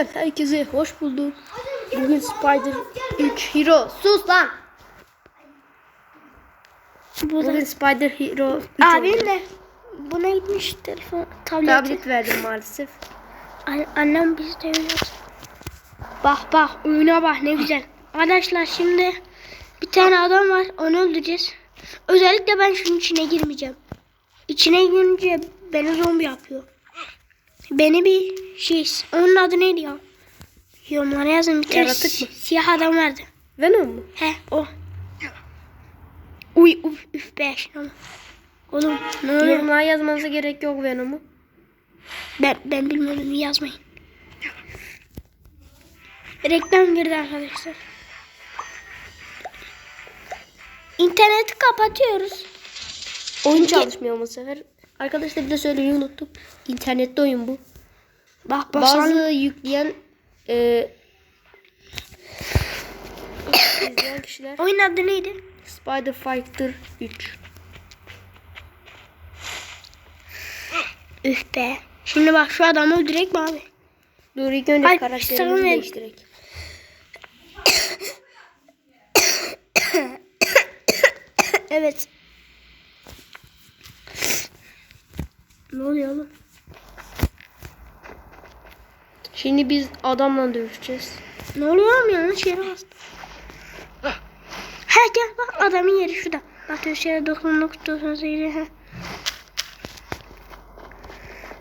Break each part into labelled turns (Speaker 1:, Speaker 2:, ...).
Speaker 1: Herkese hoş bulduk. Bugün Spider 3 Hero. Sus lan. Bugün Spider Hero 3
Speaker 2: Abim de buna gitmiş telefon tableti.
Speaker 1: tablet verdim maalesef.
Speaker 2: An- annem biz de oynuyoruz. Bak bak oyuna bak ne güzel. Arkadaşlar şimdi bir tane adam var onu öldüreceğiz. Özellikle ben şunun içine girmeyeceğim. İçine girince beni zombi yapıyor. Beni bir şey onun adı neydi ya? Yorumlara yazın bir tane
Speaker 1: Yaratık mı?
Speaker 2: siyah adam vardı.
Speaker 1: Venom mu?
Speaker 2: He o. Uy uf üf be. Oğlum ne oluyor?
Speaker 1: Yorumlara yazmanıza gerek yok Venom'u.
Speaker 2: Ben, ben bilmiyorum yazmayın. Reklam girdi arkadaşlar. İnterneti kapatıyoruz.
Speaker 1: Oyun çalışmıyor bu sefer. Arkadaşlar bir de söylemeyi unuttum. İnternette oyun bu.
Speaker 2: Bak bak
Speaker 1: Bazı yükleyen e, izleyen kişiler
Speaker 2: Oyun adı neydi?
Speaker 1: Spider Fighter 3.
Speaker 2: Üf be. Şimdi bak şu adamı öldürek mi abi?
Speaker 1: Dur ilk önce karakterimizi değiştirek.
Speaker 2: Evet. Ne oluyor oğlum?
Speaker 1: Şimdi biz adamla dövüşeceğiz.
Speaker 2: Ne oluyor oğlum yanlış yere bastım. He gel bak adamın yeri şurada. Atış yere 99 98 he.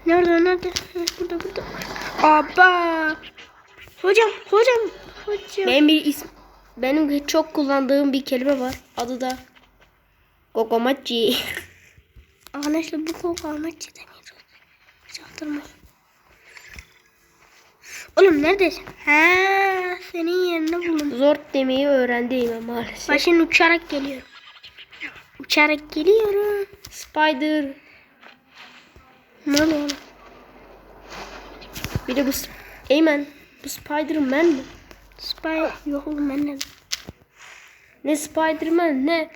Speaker 2: Nerede nerede? Burada burada. Aba. Hocam hocam hocam.
Speaker 1: Benim bir ism benim çok kullandığım bir kelime var. Adı da Gogomachi.
Speaker 2: Arkadaşlar bu koku almak çekemiyoruz. Oğlum neredesin? He senin yerini buldum.
Speaker 1: Zor demeyi öğrendim ben maalesef.
Speaker 2: Ben şimdi uçarak geliyorum. Uçarak geliyorum.
Speaker 1: Spider.
Speaker 2: Ne oluyor?
Speaker 1: Bir de bu Eymen. Bu Spider-Man mi?
Speaker 2: Spy yok oğlum ben ne?
Speaker 1: Ne Spider-Man ne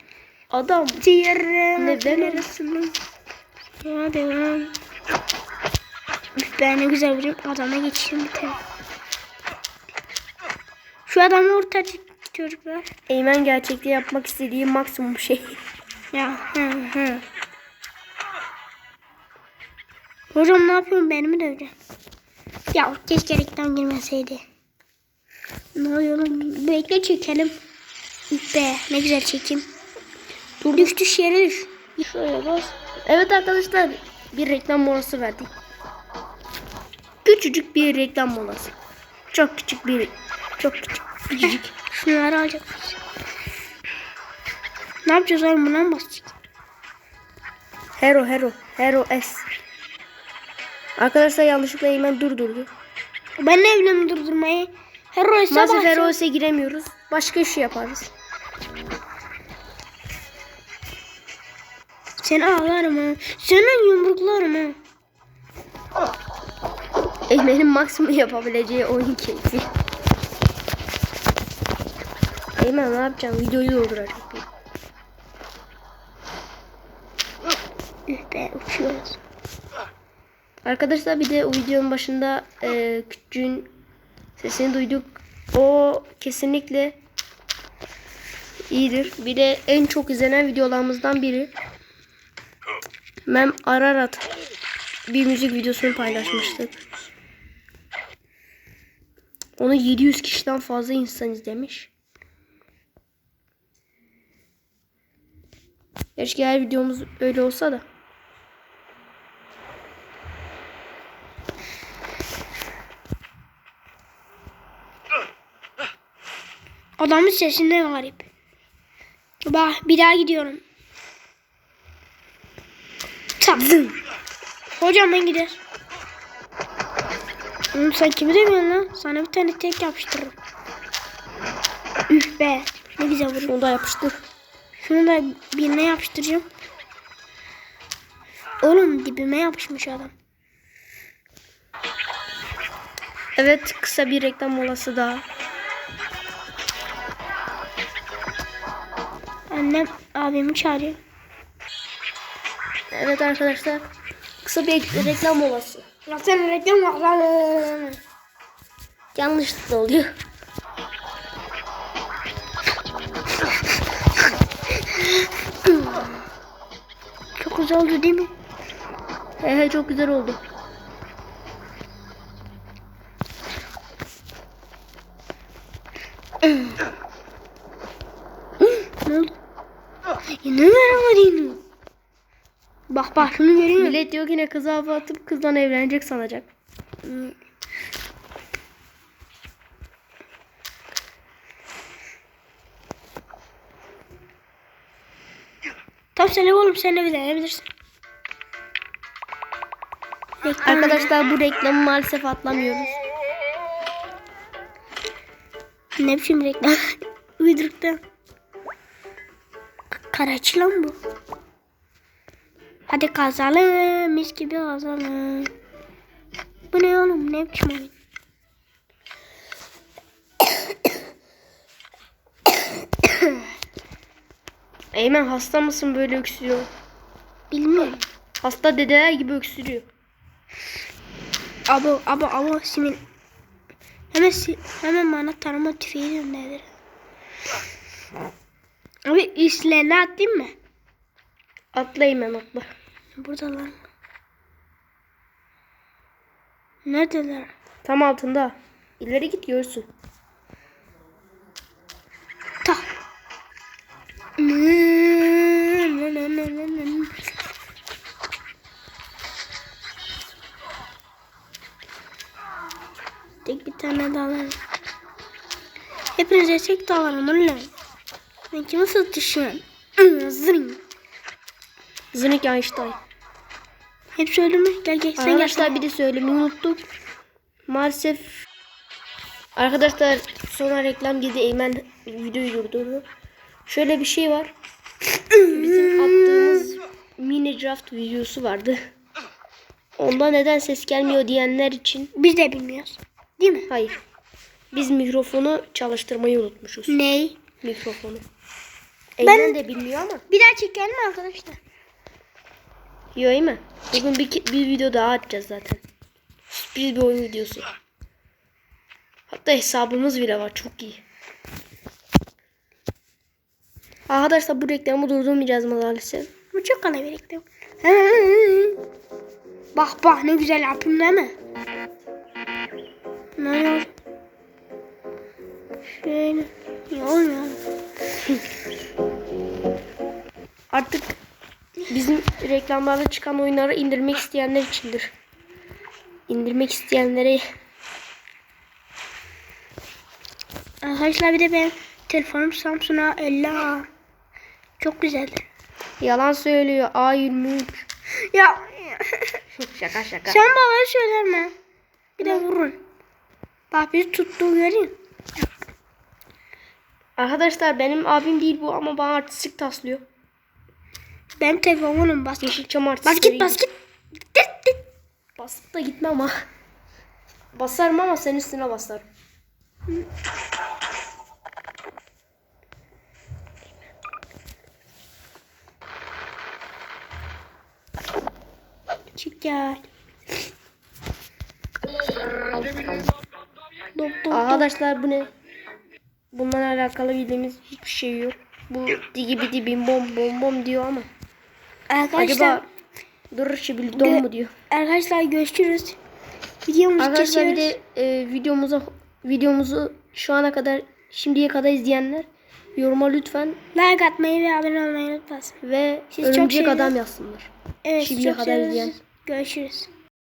Speaker 1: adam.
Speaker 2: Diğerim.
Speaker 1: Ne Venom?
Speaker 2: Neresinin? Ya devam. Üf be ne güzel vuruyorum. Adama geçeyim bir tane. Şu adamı ortacık çocuklar.
Speaker 1: Eymen gerçekte yapmak istediği maksimum şey.
Speaker 2: Ya hı hı. Hocam ne yapıyorsun beni mi döveceksin? Ya keşke reklam girmeseydi. Ne oluyor? Bekle çekelim. Be ne güzel çekeyim. Dur düş düş yere düş.
Speaker 1: Şöyle bas. Evet arkadaşlar bir reklam molası verdik. Küçücük bir reklam molası. Çok küçük bir çok küçük küçücük.
Speaker 2: Şunları alacak. Ne yapacağız oğlum buna mı basacağız?
Speaker 1: Hero Hero Hero S. Arkadaşlar yanlışlıkla Eymen durdurdu.
Speaker 2: Ben ne bileyim durdurmayı. Heroes'e
Speaker 1: Maalesef
Speaker 2: basacağız.
Speaker 1: Hero S'e giremiyoruz. Başka iş yaparız.
Speaker 2: Seni ağlarım ha. Senin yumruklarım ha.
Speaker 1: Eymen'in maksimum yapabileceği oyun keyfi. Eymen ne yapacağım? Videoyu dolduracak.
Speaker 2: Üf be uçuyoruz.
Speaker 1: Arkadaşlar bir de o videonun başında e, küçüğün sesini duyduk. O kesinlikle iyidir. Bir de en çok izlenen videolarımızdan biri. Mem Ararat bir müzik videosunu paylaşmıştık. Onu 700 kişiden fazla insan izlemiş. Keşke her videomuz öyle olsa da.
Speaker 2: Adamın sesinde garip. Bak bir daha gidiyorum. Taktım. Hocam ben gider. Oğlum sen kimi demiyorsun lan? Sana bir tane tek yapıştırırım. Üf be. Ne güzel vuruyor.
Speaker 1: Onu da yapıştır.
Speaker 2: Şunu da birine yapıştıracağım. Oğlum dibime yapışmış adam.
Speaker 1: Evet kısa bir reklam molası daha.
Speaker 2: Annem abimi çağırıyor.
Speaker 1: Evet arkadaşlar kısa bir reklam molası.
Speaker 2: Ya sen reklam var lan.
Speaker 1: Yanlışlıkla oluyor.
Speaker 2: Güzel oldu değil mi?
Speaker 1: He he çok güzel oldu.
Speaker 2: Ne oldu? Yine. Bak bak şunu görüyor?
Speaker 1: Millet diyor ki ne kıza atıp kızdan evlenecek sanacak.
Speaker 2: Tamam sen de oğlum sen de bir deneyebilirsin. Reklam-
Speaker 1: Arkadaşlar bu reklamı maalesef atlamıyoruz.
Speaker 2: Ne biçim reklam? Uydurukta. Karaçı lan bu. Hadi kazalım. Mis gibi kazalım. Bu ne oğlum? Ne biçim oyun?
Speaker 1: Eymen hasta mısın böyle öksürüyor?
Speaker 2: Bilmiyorum.
Speaker 1: Hasta dedeler gibi öksürüyor.
Speaker 2: Abo abo abo simin. Hemen hemen bana tarama tüfeği gönderdir. Abi üstlerine atayım mı?
Speaker 1: Atla Eymen atla.
Speaker 2: Burada lan. Neredeler?
Speaker 1: Tam altında. İleri git görsün.
Speaker 2: Hepinize tek oğlum. Ben kime satışıyorum? Zırın.
Speaker 1: Zınik Einstein.
Speaker 2: Hepsi öldü mü? Gel gel sen.
Speaker 1: Arkadaşlar bir de söylemeyi unuttuk. Maalesef Arkadaşlar sonra reklam girdi. Eymen videoyu durdurdu. Şöyle bir şey var. Bizim attığımız mini draft videosu vardı. Onda neden ses gelmiyor diyenler için
Speaker 2: Biz de bilmiyoruz. Değil mi?
Speaker 1: hayır. Biz mikrofonu çalıştırmayı unutmuşuz.
Speaker 2: Ney?
Speaker 1: Mikrofonu. Eymen de bilmiyor ama.
Speaker 2: Bir daha çekelim mi arkadaşlar?
Speaker 1: Yok Eymen. Bugün bir, bir video daha atacağız zaten. Sürpriz bir oyun videosu. Hatta hesabımız bile var. Çok iyi. Arkadaşlar bu reklamı durdurmayacağız maalesef.
Speaker 2: Bu çok kolay bir reklam. Bak bak ne güzel yapayım değil mi? Ne oluyor? Şöyle. Olmuyor.
Speaker 1: Artık bizim reklamlarda çıkan oyunları indirmek isteyenler içindir. İndirmek isteyenlere
Speaker 2: Arkadaşlar bir de benim telefonum Samsung A50 Çok güzel.
Speaker 1: yalan söylüyor. A23.
Speaker 2: Ya
Speaker 1: şaka şaka.
Speaker 2: sen bana söyleme. Bir de vurun. Bak bizi tuttuğu göreyim.
Speaker 1: Arkadaşlar benim abim değil bu ama bana artistik taslıyor.
Speaker 2: Benim telefonum bas.
Speaker 1: Yeşilçam
Speaker 2: Bas
Speaker 1: artistleri.
Speaker 2: git bas git. Dit, dit.
Speaker 1: Basıp da gitme ama. Basarım ama senin üstüne basarım.
Speaker 2: Çık gel.
Speaker 1: Arkadaşlar bu ne? Bununla alakalı bildiğimiz hiçbir şey yok. Bu digi bidi bim bom bom bom diyor ama.
Speaker 2: Arkadaşlar,
Speaker 1: Acaba dom
Speaker 2: Gö-
Speaker 1: mu diyor.
Speaker 2: arkadaşlar görüşürüz. Videomuzu
Speaker 1: Arkadaşlar bir de e, videomuza videomuzu şu ana kadar şimdiye kadar izleyenler yoruma lütfen
Speaker 2: like atmayı ve abone olmayı unutmasın.
Speaker 1: ve
Speaker 2: Siz çok
Speaker 1: örümcek
Speaker 2: seviyorum.
Speaker 1: adam yazsınlar.
Speaker 2: Evet
Speaker 1: Şimdiye
Speaker 2: çok
Speaker 1: kadar izleyen.
Speaker 2: Görüşürüz.